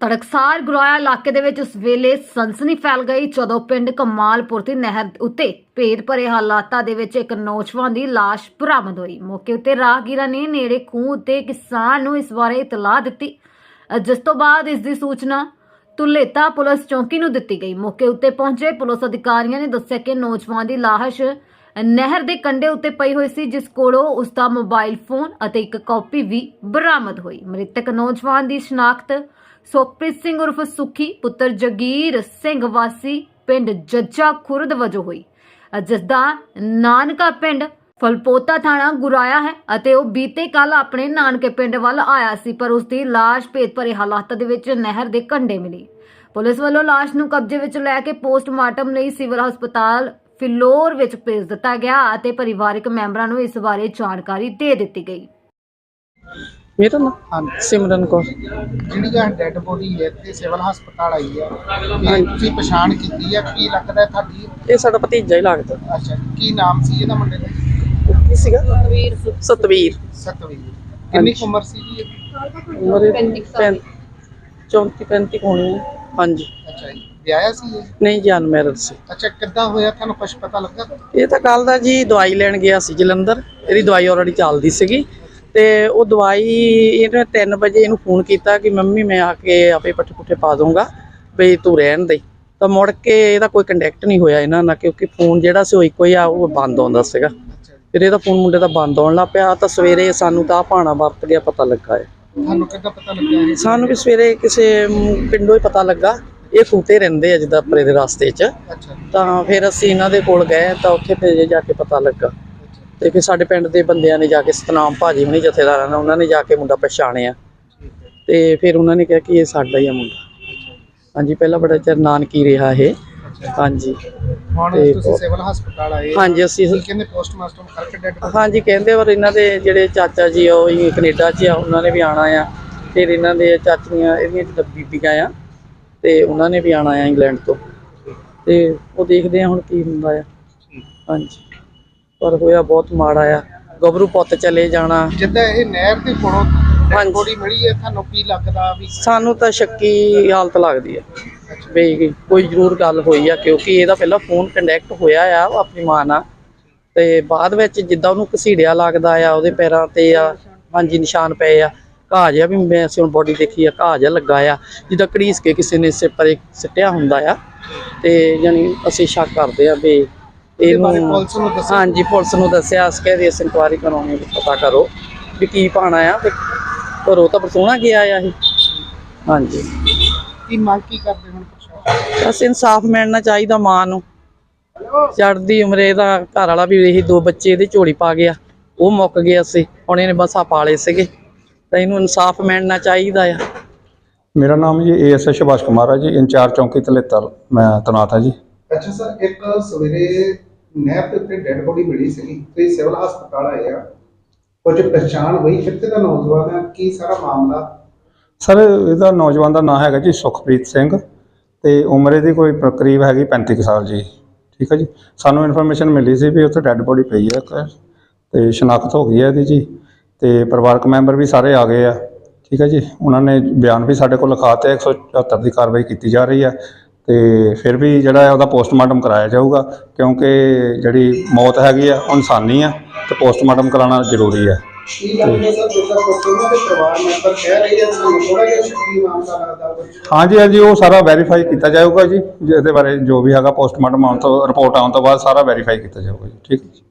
ਤੜਕਸਾਰ ਗੁਰਾਇਆ ਇਲਾਕੇ ਦੇ ਵਿੱਚ ਉਸ ਵੇਲੇ ਸਨਸਨੀ ਫੈਲ ਗਈ, ਜਦੋਂ ਪਿੰਡ ਕਮਾਲਪੁਰ ਦੀ ਨਹਿਰ ਉੱਤੇ ਭੇਦ ਭਰੇ ਹਾਲਾਤਾਂ ਦੇ ਵਿੱਚ ਇੱਕ ਨੌਜਵਾਨ ਦੀ ਲਾਸ਼ ਬਰਾਮਦ ਹੋਈ। ਮੌਕੇ ਉੱਤੇ ਰਾਹਗੀਰਾਂ ਨੇ ਨੇੜੇ ਖੂਹ ਉੱਤੇ ਕਿਸਾਨ ਨੂੰ ਇਸ ਬਾਰੇ ਇਤਲਾਹ ਦਿੱਤੀ ਜਿਸ ਤੋਂ ਬਾਅਦ ਇਸ ਦੀ ਸੂਚਨਾ ਤੁਲੇਤਾ ਪੁਲਿਸ ਚੌਂਕੀ ਨੂੰ ਦਿੱਤੀ ਗਈ। ਮੌਕੇ ਉੱਤੇ ਪਹੁੰਚੇ ਪੁਲਿਸ ਅਧਿਕਾਰੀਆਂ ਨੇ ਦੱਸਿਆ ਕਿ ਨੌਜਵਾਨ ਦੀ ਲਾਸ਼ ਨਹਿਰ ਦੇ ਕੰਢੇ ਉੱਤੇ ਪਈ ਹੋਈ ਸੀ, ਜਿਸ ਕੋਲੋਂ ਉਸ ਦਾ ਮੋਬਾਈਲ ਫੋਨ ਅਤੇ ਇੱਕ ਕਾਪੀ ਵੀ ਬਰਾਮਦ ਹੋਈ। ਮ੍ਰਿਤਕ ਨੌਜਵਾਨ ਦੀ ਸ਼ਨਾਖਤ ਸੁਖਪ੍ਰੀਤ ਸਿੰਘ ਉਰਫ ਸੁਖੀ ਪੁੱਤਰ ਜਗੀਰ ਸਿੰਘ ਵਾਸੀ ਪਿੰਡ ਜੱਜਾ ਖੁਰਦ ਵਜੋਂ ਹੋਈ। ਅ, ਜਿਸ ਦਾ ਨਾਨਕਾ ਪਿੰਡ ਫਲਪੋਤਾ ਥਾਣਾ ਗੁਰਾਇਆ ਹੈ ਅਤੇ ਉਹ ਬੀਤੇ ਕੱਲ ਆਪਣੇ ਨਾਨਕੇ ਪਿੰਡ ਵੱਲ ਆਇਆ ਸੀ ਪਰ ਉਸ ਦੀ ਲਾਸ਼ ਭੇਤ ਹਾਲਾਤ ਦੇ ਵਿੱਚ ਨਹਿਰ ਦੇ ਕੰਢੇ ਮਿਲੀ। ਪੁਲਿਸ ਵੱਲੋਂ ਲਾਸ਼ ਨੂੰ ਕਬਜ਼ੇ ਵਿੱਚ ਲੈ ਕੇ ਪੋਸਟਮਾਰਟਮ ਲਈ ਸਿਵਲ ਹਸਪਤਾਲ ਫਿਲੌਰ ਵਿੱਚ ਭੇਜ ਦਿੱਤਾ ਗਿਆ ਅਤੇ ਪਰਿਵਾਰਕ ਮੈਂਬਰਾਂ ਨੂੰ ਇਸ ਬਾਰੇ ਜਾਣਕਾਰੀ ਦੇ ਦਿੱਤੀ ਗਈ। ਮੇਰਾ ਨਾਮ ਹਾਂਜੀ। ਸਿਮਰਨ ਕੌਰ। ਜਿਹੜੀ ਆ ਡੈੱਡ ਬੋਡੀ ਹੈ ਤੇ ਸਿਵਲ ਹਸਪਤਾਲ ਆਈ ਹੈ। ਇਹ ਤੁਸੀਂ ਪਛਾਣ ਕੀਤੀ ਹੈ ਕੀ ਲੱਗਦਾ ਹੈ ਤੁਹਾਡੀ? ਇਹ ਸਾਡਾ ਭਤੀਜਾ ਹੀ ਲੱਗਦਾ। ਅੱਛਾ ਕੀ ਨਾਮ ਸੀ ਇਹਦਾ ਮੁੰਡੇ ਦਾ? ਕੀ ਸੀਗਾ? ਸਤਵੀਰ ਸਤਵੀਰ। ਸਤਵੀਰ। ਕਿੰਨੀ ਕੁ ਉਮਰ ਸੀ ਜੀ? ਉਮਰ 35 34 35 ਹੋਣੀ ਹੈ। ਹਾਂਜੀ। ਅੱਛਾ ਜੀ। ਵਿਆਹਿਆ ਸੀ ਇਹ? ਨਹੀਂ ਜਾਨ ਮੈਰਿਜ ਸੀ। ਅੱਛਾ ਕਿੱਦਾਂ ਹੋਇਆ? ਤੁਹਾਨੂੰ ਕੁਝ ਪਤਾ ਲੱਗਾ? ਇਹ ਤਾਂ ਕੱਲ ਦਾ ਜੀ ਦਵਾਈ ਲੈਣ ਗਿਆ ਸੀ ਜਲੰਧਰ। ਇਹਦੀ ਦਵਾਈ ਆਲਰੇਡੀ ਚੱਲਦੀ ਸੀਗੀ। ਤੇ ਉਹ ਦਵਾਈ ਇਹਨੇ 3 ਵਜੇ ਇਹਨੂੰ ਫੋਨ ਕੀਤਾ ਕਿ ਮੰਮੀ ਮੈਂ ਆ ਕੇ ਆਪੇ ਪੱਠੇ ਪੁੱਠੇ ਪਾ ਦੂੰਗਾ ਵੀ ਤੂੰ ਰਹਿਣ ਦੇ। ਤਾਂ ਮੁੜ ਕੇ ਇਹਦਾ ਕੋਈ ਕੰਟੈਕਟ ਨਹੀਂ ਹੋਇਆ ਇਹਨਾਂ ਨਾਲ ਕਿਉਂਕਿ ਫੋਨ ਜਿਹੜਾ ਸੀ ਉਹ ਇੱਕੋ ਹੀ ਆ ਉਹ ਬੰਦ ਆਉਂਦਾ ਸੀਗਾ। ਫਿਰ ਇਹਦਾ ਫੋਨ ਮੁੰਡੇ ਦਾ ਬੰਦ ਆਉਣ ਲੱਗ ਪਿਆ। ਤਾਂ ਸਵੇਰੇ ਸਾਨੂੰ ਤਾਂ ਭਾਣਾ ਵਰਤ ਗਿਆ ਪਤਾ ਲੱਗਾ ਹੈ ਤੁਹਾਨੂੰ ਕਿੱਦਾਂ ਪਤਾ ਲੱਗਾ ਇਹ? ਸਾਨੂੰ ਵੀ ਸਵੇਰੇ ਕਿਸੇ ਪਿੰਡੋਂ ਹੀ ਪਤਾ ਲੱਗਾ। ਇਹ ਖੂਤੇ ਰਹਿੰਦੇ ਆ ਜਿੱਦਾਂ ਪਰੇ ਦੇ ਰਸਤੇ 'ਚ। ਤਾਂ ਫਿਰ ਅਸੀਂ ਇਹਨਾਂ ਦੇ ਕੋਲ ਗਏ ਤਾਂ ਉੱਥੇ ਫਿਰ ਜਾ ਕੇ ਪਤਾ ਲੱਗਾ। ਤੇ ਫਿਰ ਸਾਡੇ ਪਿੰਡ ਦੇ ਬੰਦਿਆਂ ਨੇ ਜਾ ਕੇ ਸਤਨਾਮ ਭਾਜੀ ਹੁਣੀ ਜਥੇਦਾਰਾਂ ਨੇ ਉਹਨਾਂ ਨੇ ਜਾ ਕੇ ਮੁੰਡਾ ਪਛਾਣਿਆ। ਤੇ ਫਿਰ ਉਹਨਾਂ ਨੇ ਕਿਹਾ ਕਿ ਇਹ ਸਾਡਾ ਹੀ ਆ ਮੁੰਡਾ। ਹਾਂਜੀ ਪਹਿਲਾਂ ਬੜਾ ਚਿਰ ਨਾਨਕੀ ਰਿਹਾ ਇਹ। ਹਾਂਜੀ। ਹੁਣ ਤੇ ਤੁਸੀਂ ਉਹ- ਸਿਵਲ ਹਸਪਤਾਲ ਆਏ। ਹਾਂਜੀ ਅਸੀਂ ਕਹਿੰਦੇ ਪੋਸਟਮਾਰਟਮ ਕਰਕੇ ਡੈੱਡ ਹਾਂਜੀ ਕਹਿੰਦੇ ਪਰ ਇਹਨਾਂ ਦੇ ਜਿਹੜੇ ਚਾਚਾ ਜੀ ਆ ਉਹ ਹੀ ਕੈਨੇਡਾ 'ਚ ਆ ਉਹਨਾਂ ਨੇ ਵੀ ਆਣਾ ਆ। ਫਿਰ ਇਹਨਾਂ ਦੇ ਚਾਚੀਆਂ ਇਹਦੀਆਂ ਬੀਬੀਆਂ ਆ ਤੇ ਉਹਨਾਂ ਨੇ ਵੀ ਆਣਾ ਆ ਇੰਗਲੈਂਡ ਤੋਂ। ਤੇ ਉਹ ਦੇਖਦੇ ਆ ਹੁਣ ਕੀ ਹੁੰਦਾ ਆ। ਹਾਂਜੀ। ਪਰ ਹੋਇਆ ਬਹੁਤ ਮਾੜਾ ਆ। ਗੱਭਰੂ ਪੁੱਤ ਚਲੇ ਜਾਣਾ। ਜਿੱਦਾਂ ਇਹ ਨਹਿਰ ਦੇ ਕੋਲੋਂ ਹਾਂਜੀ। ਬੋਡੀ ਮਿਲੀ ਹੈ ਤੁਹਾਨੂੰ ਕੀ ਲੱਗਦਾ ਵੀ ਸਾਨੂੰ ਤਾਂ ਸ਼ੱਕੀ ਹਾਲਤ ਲੱਗਦੀ ਆ। ਵੀ ਕੋਈ ਜ਼ਰੂਰ ਗੱਲ ਹੋਈ ਆ ਕਿਉਂਕਿ ਇਹਦਾ ਪਹਿਲਾਂ ਫੋਨ ਕੰਟੈਕਟ ਹੋਇਆ ਆ ਉਹ ਆਪਣੀ ਮਾਂ ਨਾਲ। ਤੇ ਬਾਅਦ ਵਿੱਚ ਜਿੱਦਾਂ ਉਹਨੂੰ ਘਸੀੜਿਆ ਲੱਗਦਾ ਆ ਉਹਦੇ ਪੈਰਾਂ ਤੇ ਆ ਹਾਂਜੀ ਨਿਸ਼ਾਨ ਪਏ ਆ। ਘਾਹ ਜਿਹਾ ਵੀ ਮੈਂ ਅਸੀਂ ਹੁਣ ਬੋਡੀ ਦੇਖੀ ਆ ਘਾਹ ਜਿਹਾ ਲੱਗਾ ਆ। ਜਿੱਦਾਂ ਘੜੀਸ ਕੇ ਕਿਸੇ ਨੇ ਇਸੇ ਪਰੇ ਸਿੱਟਿਆ ਹੁੰਦਾ ਆ। ਤੇ ਯਾਨੀ ਅਸੀਂ ਸ਼ੱਕ ਕਰਦੇ ਆ ਵੀ ਇਹਨੂੰ ਪੁਲਿਸ ਨੂੰ ਦੱਸੋ। ਹਾਂਜੀ ਪੁਲਿਸ ਨੂੰ ਦੱਸਿਆ ਅਸੀਂ ਕਹਿੰਦੇ ਇਸ ਇਨਕੁਆਇਰੀ ਕਰਾਉਣੀ ਪਤਾ ਕਰੋ ਵੀ ਕੀ ਪਾਣਾ ਆ ਤੇ ਘਰੋਂ ਤਾਂ ਬਰਸੋਣਾ ਗਿਆ ਆ ਇਹ ਹਾਂਜੀ। ਕੀ ਮੰਗ ਕੀ ਕਰਦੇ ਹੁਣ ਪੁੱਛੋ ਬਸ ਇਨਸਾਫ ਮਿਲਣਾ ਚਾਹੀਦਾ ਮਾਂ ਨੂੰ। ਚੜ੍ਹਦੀ ਉਮਰੇ ਦਾ ਘਰ ਵਾਲਾ ਵੀ ਇਹੀ ਦੋ ਬੱਚੇ ਇਹਦੇ ਝੋਲੀ ਪਾ ਗਿਆ ਉਹ ਮੁੱਕ ਗਿਆ ਸੀ। ਹੁਣ ਇਹਨੇ ਬਸ ਆ ਪਾਲੇ ਸੀਗੇ। ਤਾਂ ਇਹਨੂੰ ਇਨਸਾਫ ਮਿਲਣਾ ਚਾਹੀਦਾ ਆ। ਮੇਰਾ ਨਾਮ ਜੀ ਏਐਸਏ ਸੁਭਾਸ਼ ਕੁਮਾਰ ਹੈ ਜੀ ਇੰਚਾਰਜ ਚੌਂਕੀ ਤਲੇਤਰ ਮੈਂ ਤੈਨਾਤ ਹਾਂ ਜੀ। ਅੱਛਾ ਸਰ ਇੱਕ ਸਵੇਰੇ ਨਹਿਰ ਦੇ ਉੱਤੇ ਡੈੱਡ ਬੋਡੀ ਮਿਲੀ ਸੀ ਤੇ ਸਿਵਲ ਹਸਪਤਾਲ ਆਏ ਕੁਝ ਪਛਾਣ ਹੋਈ ਕਿੱਥੇ ਦਾ ਨੌਜਵਾਨ ਹੈ ਕੀ ਸਾਰਾ ਮਾਮਲਾ? ਸਰ, ਇਹਦਾ ਨੌਜਵਾਨ ਦਾ ਨਾਮ ਹੈਗਾ ਜੀ ਸੁਖਪ੍ਰੀਤ ਸਿੰਘ, ਤੇ ਉਮਰ ਇਹਦੀ ਕੋਈ ਪ- ਕਰੀਬ ਹੈਗੀ 35 ਕੁ ਸਾਲ ਜੀ। ਠੀਕ ਹੈ ਜੀ? ਸਾਨੂੰ ਇਨਫੋਰਮੇਸ਼ਨ ਮਿਲੀ ਸੀ ਵੀ ਉੱਥੇ ਡੈੱਡ ਬੋਡੀ ਪਈ ਹੈ ਇੱਕ, ਤੇ ਸ਼ਨਾਖਤ ਹੋ ਗਈ ਹੈ ਇਹਦੀ ਜੀ, ਤੇ ਪਰਿਵਾਰਕ ਮੈਂਬਰ ਵੀ ਸਾਰੇ ਆ ਗਏ ਆ। ਠੀਕ ਹੈ ਜੀ? ਉਹਨਾਂ ਨੇ ਬਿਆਨ ਵੀ ਸਾਡੇ ਕੋਲ ਲਿਖਾਤੇ 174 ਦੀ ਕਾਰਵਾਈ ਕੀਤੀ ਜਾ ਰਹੀ ਹੈ। ਤੇ ਫਿਰ ਵੀ ਜਿਹੜਾ ਹੈ ਉਹਦਾ ਪੋਸਟਮਾਰਟਮ ਕਰਾਇਆ ਜਾਊਗਾ ਕਿਉਂਕਿ ਜਿਹੜੀ ਮੌਤ ਹੈਗੀ ਆ ਉਹ ਇਨਸਾਨੀ ਆ ਤੇ ਪੋਸਟਮਾਰਟਮ ਕਰਾਉਣਾ ਜ਼ਰੂਰੀ ਹੈ ਕੀ ਲੱਗਦਾ ਸਰ ਜਿੱਦਾਂ ਕੁਝ ਦੇ ਪਰਿਵਾਰ ਮੈਂਬਰ ਕਹਿ ਰਹੇ ਆ ਸਾਨੂੰ ਥੋੜਾ ਜਿਹਾ ਸ਼ੱਕੀ ਮਾਮਲਾ ਲੱਗਦਾ ਕੁਝ ਹਾਂਜੀ ਹਾਂਜੀ ਉਹ ਸਾਰਾ ਵੈਰੀਫਾਈ ਕੀਤਾ ਜਾਊਗਾ ਜੀ ਜਿਹਦੇ ਬਾਰੇ ਜੋ ਵੀ ਹੈਗਾ ਪੋਸਟਮਾਰਟਮ ਆਉਣ ਤੋਂ ਰਿਪੋਰਟ ਆਉਣ ਤੋਂ ਬਾਅਦ ਸਾਰਾ ਵੈਰੀਫਾਈ ਕੀਤਾ ਜਾਊਗਾ ਜੀ ਠੀਕ ਹੈ